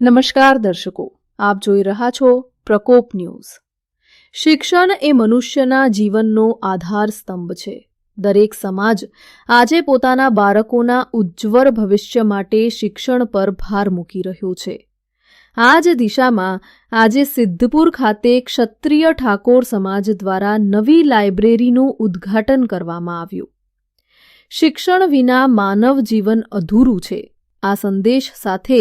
નમસ્કાર દર્શકો, આપ જોઈ રહ્યા છો પ્રકોપ ન્યૂઝ. શિક્ષણ એ મનુષ્યના જીવનનો આધાર સ્તંભ છે. દરેક સમાજ આજે પોતાના બાળકોના ઉજ્જવળ ભવિષ્ય માટે શિક્ષણ પર ભાર મૂકી રહ્યો છે. આ જ દિશામાં આજે સિદ્ધપુર ખાતે ક્ષત્રિય ઠાકોર સમાજ દ્વારા નવી લાઇબ્રેરીનું ઉદ્ઘાટન કરવામાં આવ્યું. શિક્ષણ વિના માનવ જીવન અધૂરું છે. આ સંદેશ સાથે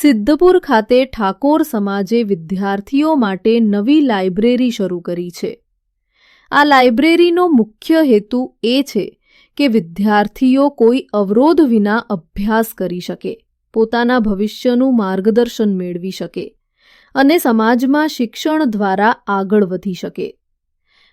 સિદ્ધપુર ખાતે ઠાકોર સમાજે વિદ્યાર્થીઓ માટે નવી લાઇબ્રેરી શરૂ કરી છે. આ લાઇબ્રેરીનો મુખ્ય હેતુ એ છે કે વિદ્યાર્થીઓ કોઈ અવરોધ વિના અભ્યાસ કરી શકે, પોતાના ભવિષ્યનું માર્ગદર્શન મેળવી શકે અને સમાજમાં શિક્ષણ દ્વારા આગળ વધી શકે.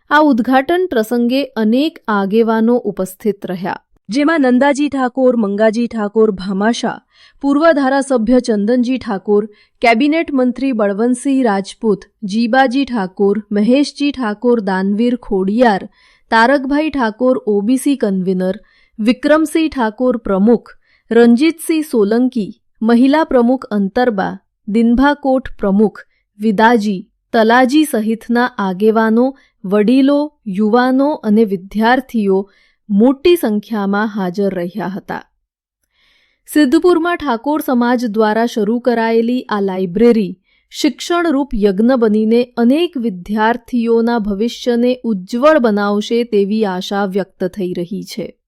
આ ઉદ્ઘાટન પ્રસંગે અનેક આગેવાનો ઉપસ્થિત રહ્યા. જેમાં નંદાજી ઠાકોર, મંગાજી ઠાકોર, ભામાશા, પૂર્વ ધારાસભ્ય ચંદનજી ઠાકોર, કેબિનેટ મંત્રી બળવંતસિંહ રાજપૂત, જીબાજી ઠાકોર, મહેશજી ઠાકોર, દાનવીર ખોડિયાર, તારકભાઈ ઠાકોર, ઓબીસી કન્વીનર, વિક્રમસિંહ ઠાકોર પ્રમુખ, રંજીતસિંહ સોલંકી, મહિલા પ્રમુખ અંતરબા, દિનભાકોટ પ્રમુખ, વિદાજી, તલાજી સહિતના આગેવાનો, વડીલો, યુવાનો અને વિદ્યાર્થીઓ મોટી સંખ્યામાં હાજર રહ્યા હતા. સિદ્ધપુરમાં ઠાકોર સમાજ દ્વારા શરૂ કરાયેલી આ લાઇબ્રેરી શિક્ષણરૂપ યજ્ઞ બનીને અનેક વિદ્યાર્થીઓના ભવિષ્યને ઉજ્જવળ બનાવશે તેવી આશા વ્યક્ત થઈ રહી છે.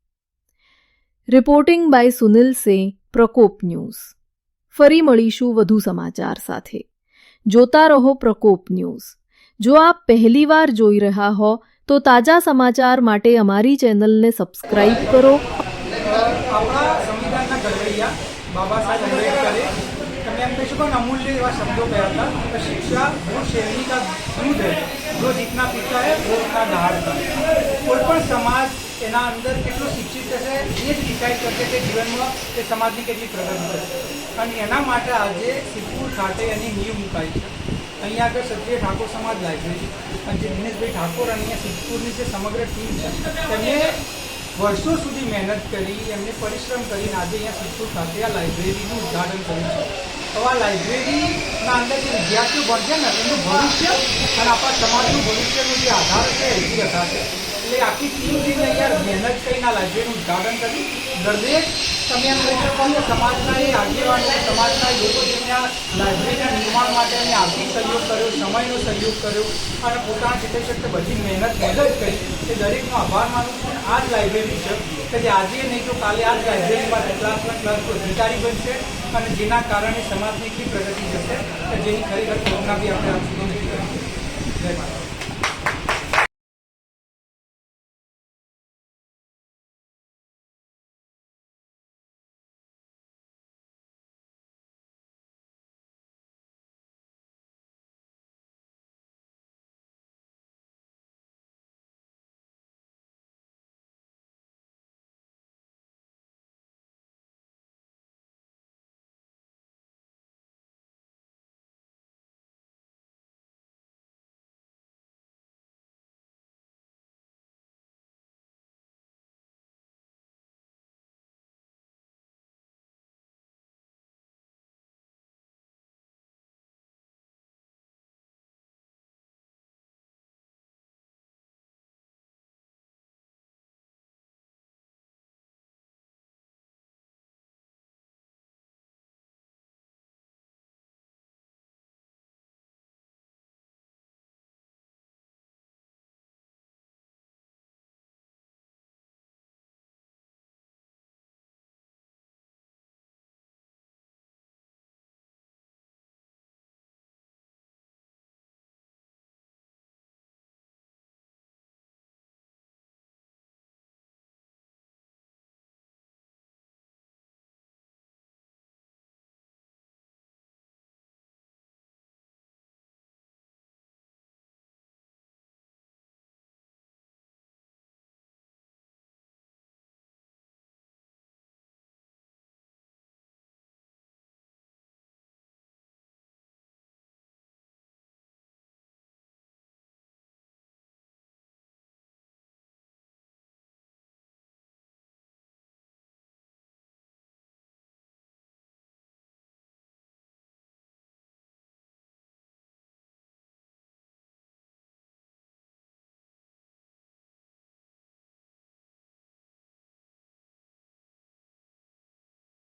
Reporting by Sunil Singh Prakop news. ફરી મળીશું વધુ સમાચાર સાથે. જોતા રહો પ્રકોપ ન્યૂઝ. જો આપ પહેલીવાર જોઈ રહ્યા હો તો તાજા સમાચાર માટે અમારી ચેનલને સબસ્ક્રાઇબ કરો આપણા સંવિધાનના ઘડવૈયા બાબા સાહેબ આંબેડકરે તમે એમ કહી શકો ને અમૂલ્ય એવા શબ્દો કહ્યા હતા કે શિક્ષા वो शेरनी का दूध है जो जितना पीता है वो उतना दहाड़ता है કોઈ પણ સમાજ એના અંદર કેટલો શિક્ષિત હશે એ જ ડિસાઇડ કરશે કે જીવનમાં એ સમાજની કેટલી પ્રગતિ થશે અને એના માટે આજે સિદ્ધપુર ખાતે એની નીવ મુકાઈ છે અહીંયા આગળ ક્ષત્રિય ઠાકોર સમાજ લાઇબ્રેરી અને જે દિનેશભાઈ ઠાકોર અને અહીંયા સિદ્ધપુરની જે સમગ્ર ટીમ છે તેમણે વર્ષો સુધી મહેનત કરી, એમને પરિશ્રમ કરીને આજે અહીંયા સિદ્ધપુર ખાતે આ લાઇબ્રેરીનું ઉદ્ઘાટન કર્યું છે. તો આ લાઇબ્રેરીના અંદર જે વિદ્યાર્થીઓ ભણશે ને, એમનું ભવિષ્ય અને આપણા સમાજનું ભવિષ્યનું જે આધાર છે, એ હજી રખાશે એટલે આખી ટીમ અહીંયા મહેનત કરીને આ લાઇબ્રેરીનું ઉદઘાટન કર્યું. દરેક તમે એમ સમાજના એ આગેવાનો સમાજના લોકો જેમને આ લાઇબ્રેરીના નિર્માણ માટે એમને આર્થિક સહયોગ કર્યો, સમયનો સહયોગ કર્યો અને પોતાના રીતે શકતે બધી મહેનત મદદ કરી. એ દરેકનો આભાર માનું છું આ જ લાઇબ્રેરી છે કે જે આજે નહીં તો કાલે આ જ લાઇબ્રેરીમાં ક્લાસના ક્લર્ક અધિકારી બનશે અને જેના કારણે સમાજની એટલી પ્રગતિ થશે કે જેની ખરેખર કલ્પના બી આપણે આજ જય માતા